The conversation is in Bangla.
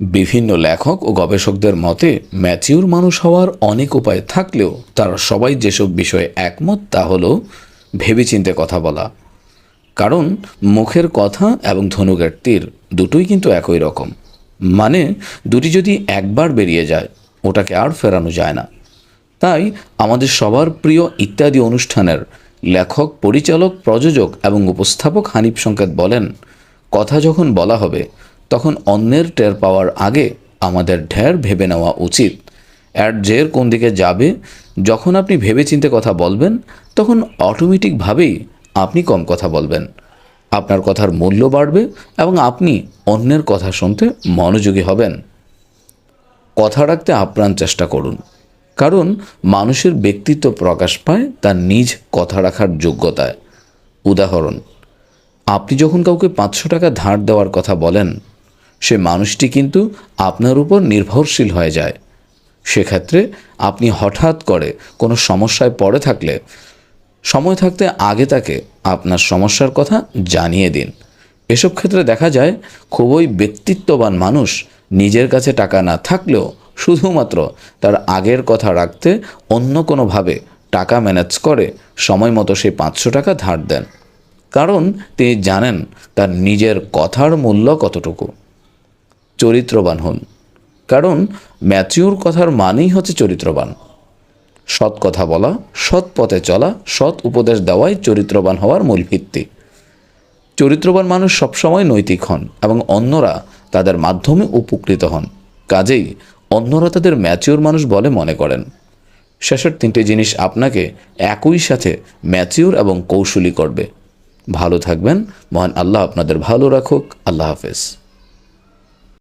বিভিন্ন লেখক ও গবেষকদের মতে, ম্যাচিউর মানুষ হওয়ার অনেক উপায় থাকলেও তারা সবাই যেসব বিষয়ে একমত, তা হলো ভেবেচিন্তে কথা বলা। কারণ, মুখের কথা এবং ধনুকের তীর দুটোই কিন্তু একই রকম। মানে দুটি যদি একবার বেরিয়ে যায়, ওটাকে আর ফেরানো যায় না। তাই, আমাদের সবার প্রিয় ইত্যাদি অনুষ্ঠানের লেখক, পরিচালক, প্রযোজক এবং উপস্থাপক হানিফ সংকেত বলেন, কথা যখন বলা হবে তখন অন্যের টের পাওয়ার আগে আমাদের ঢের ভেবে নেওয়া উচিত। অ্যাড জের কোন দিকে যাবে? যখন আপনি ভেবেচিন্তে কথা বলবেন, তখন অটোমেটিকভাবেই আপনি কম কথা বলবেন। আপনার কথার মূল্য বাড়বে এবং আপনি অন্যের কথা শুনতে মনোযোগী হবেন। কথা রাখতে আপ্রাণ চেষ্টা করুন। কারণ মানুষের ব্যক্তিত্ব প্রকাশ পায় তার নিজ কথা রাখার যোগ্যতায়। উদাহরণ, আপনি যখন কাউকে পাঁচশো টাকা ধার দেওয়ার কথা বলেন সে মানুষটি কিন্তু আপনার উপর নির্ভরশীল হয়ে যায়। সেক্ষেত্রে আপনি হঠাৎ করে কোনো সমস্যায় পড়ে থাকলে, সময় থাকতে আগে তাকে আপনার সমস্যার কথা জানিয়ে দিন। এসব ক্ষেত্রে দেখা যায়, খুবই ব্যক্তিত্ববান মানুষ নিজের কাছে টাকা না থাকলেও শুধুমাত্র তার আগের কথা রাখতে অন্য কোনোভাবে টাকা ম্যানেজ করে সময় মতো সেই পাঁচশো টাকা ধার দেন। কারণ তিনি জানেন তার নিজের কথার মূল্য কতটুকু। চরিত্রবান হন। কারণ ম্যাচিউর কথার মানেই হচ্ছে চরিত্রবান। সৎ কথা বলা, সৎ পথে চলা, সৎ উপদেশ দেওয়াই চরিত্রবান হওয়ার মূল ভিত্তি। চরিত্রবান মানুষ সবসময় নৈতিক হন এবং অন্যরা তাদের মাধ্যমে উপকৃত হন। কাজেই অন্যরা তাদের ম্যাচিওর মানুষ বলে মনে করেন। শেষের তিনটে জিনিস আপনাকে একই সাথে ম্যাচিওর এবং কৌশলী করবে। ভালো থাকবেন। মহান আল্লাহ আপনাদের ভালো রাখুক। আল্লাহ হাফেজ।